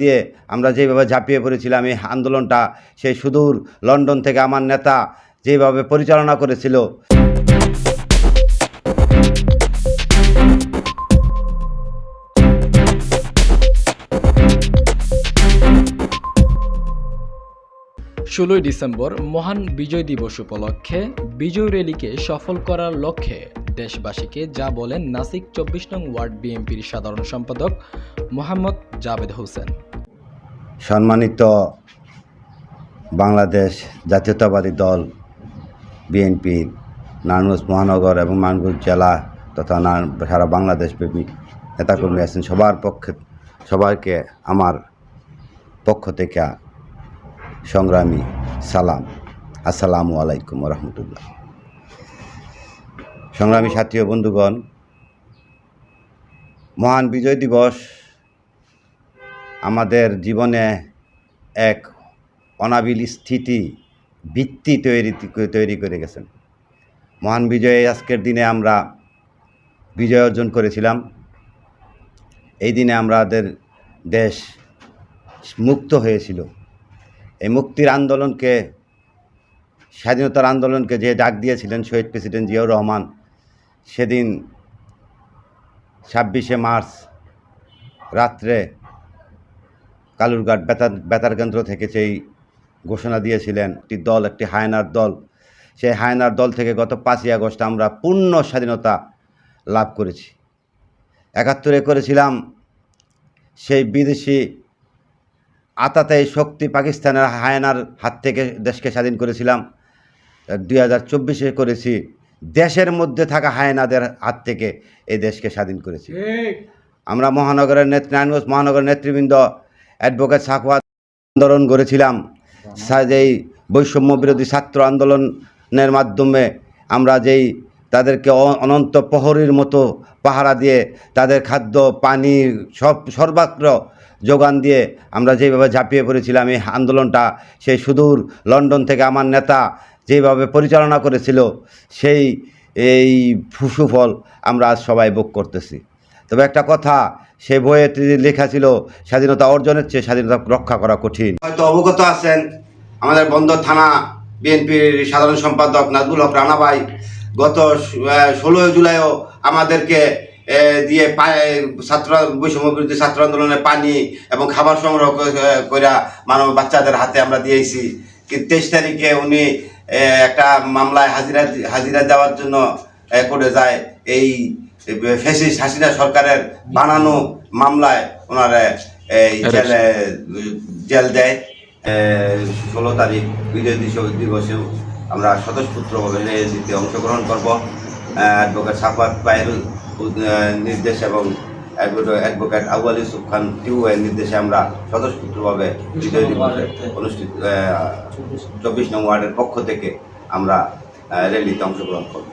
দিয়ে আমরা যেভাবে ঝাঁপিয়ে পড়েছিলাম, এই আন্দোলনটা, সেই সুদূর লন্ডন থেকে আমার নেতা যেভাবে পরিচালনা করেছিল। ষোলোই ডিসেম্বর মহান বিজয় দিবস উপলক্ষে বিজয় র্যালিকে সফল করার লক্ষ্যে দেশবাসীকে যা বলেন নাসিক চব্বিশ নং ওয়ার্ড বিএনপির সাধারণ সম্পাদক মোহাম্মদ জাভেদ হোসেন। সম্মানিত বাংলাদেশ জাতীয়তাবাদী দল বিএনপি, নারায়ণগঞ্জ মহানগর এবং নারায়ণগঞ্জ জেলা তথা সারা বাংলাদেশব্যাপী নেতাকর্মী আছেন। সবার পক্ষে, সবাইকে আমার পক্ষ থেকে সংগ্রামী সালাম। আসসালামু আলাইকুম রহমতুল্লাহ। সংগ্রামী সাথী ও বন্ধুগণ, মহান বিজয় দিবস আমাদের জীবনে এক অনাবিল স্থিতি, ভিত্তি তৈরি তৈরি করে গেছেন। মহান বিজয়ে আজকের দিনে আমরা বিজয় অর্জন করেছিলাম। এই দিনে আমাদের দেশ মুক্ত হয়েছিল। এই মুক্তির আন্দোলনকে, স্বাধীনতার আন্দোলনকে যে ডাক দিয়েছিলেন শহীদ প্রেসিডেন্ট জিয়াউর রহমান সেদিন ছাব্বিশে মার্চ রাত্রে কালুরঘাট বেতার বেতার কেন্দ্র থেকে সেই ঘোষণা দিয়েছিলেন, একটি দল, একটি হায়নার দল, সেই হায়নার দল থেকে গত পাঁচই আগস্ট আমরা পূর্ণ স্বাধীনতা লাভ করেছি। একাত্তরে করেছিলাম সেই বিদেশি আতাতে শক্তি পাকিস্তানের হায়নার হাত থেকে দেশকে স্বাধীন করেছিলাম। দুই হাজার চব্বিশে করেছি দেশের মধ্যে থাকা হায়নাদের হাত থেকে এই দেশকে স্বাধীন করেছি। আমরা মহানগরের নেত্রী নারায়ণগঞ্জ মহানগরের নেতৃবৃন্দ অ্যাডভোকেট সাকওয়াত আন্দোলন করেছিলাম। যেই বৈষম্য বিরোধী ছাত্র আন্দোলনের মাধ্যমে আমরা যেই তাদেরকে অনন্ত প্রহরীর মতো পাহারা দিয়ে তাদের খাদ্য পানি সব সর্বাগ্র যোগান দিয়ে আমরা যেভাবে ঝাঁপিয়ে পড়েছিলাম এই আন্দোলনটা সেই সুদূর লন্ডন থেকে আমার নেতা যেভাবে পরিচালনা করেছিল, সেই, এই সুফল আমরা আজ সবাই ভোগ করতেছি। তবে একটা কথা, সে বইয়ে লেখা ছিল, স্বাধীনতা অর্জনের চেয়ে স্বাধীনতা রক্ষা করা কঠিন। হয়তো অবগত আছেন, আমাদের বন্দর থানা বিএনপির সাধারণ সম্পাদক নাজবুল হক রানা ভাই, গত ষোলোই জুলাইও আমাদেরকে দিয়ে ছাত্র, বৈষম্য বিরোধী ছাত্র আন্দোলনে পানি এবং খাবার সংগ্রহ করে মানব বাচ্চাদের হাতে আমরা দিয়েছি। তেইশ তারিখে উনি একটা মামলায় হাজিরা হাজিরা দেওয়ার জন্য করে যায় এই ফেসিস হাসিনা সরকারের বানানো মামলায় ওনারা এই জেলে জেল দেয়। ষোলো তারিখ বিজয় দিবস দিবসেও আমরা স্বতঃস্ফূর্তভাবে দিতে অংশগ্রহণ করব। অ্যাডভোকেট সাফাত পায়ের নির্দেশ এবং অ্যাডভোকেট আউয়াল ইউসুফ খান টিউয়ের নির্দেশে আমরা স্বতঃস্ফূর্তভাবে বিজয় দিবসে অনুষ্ঠিত চব্বিশ নং ওয়ার্ডের পক্ষ থেকে আমরা র্যালিতে অংশগ্রহণ করব।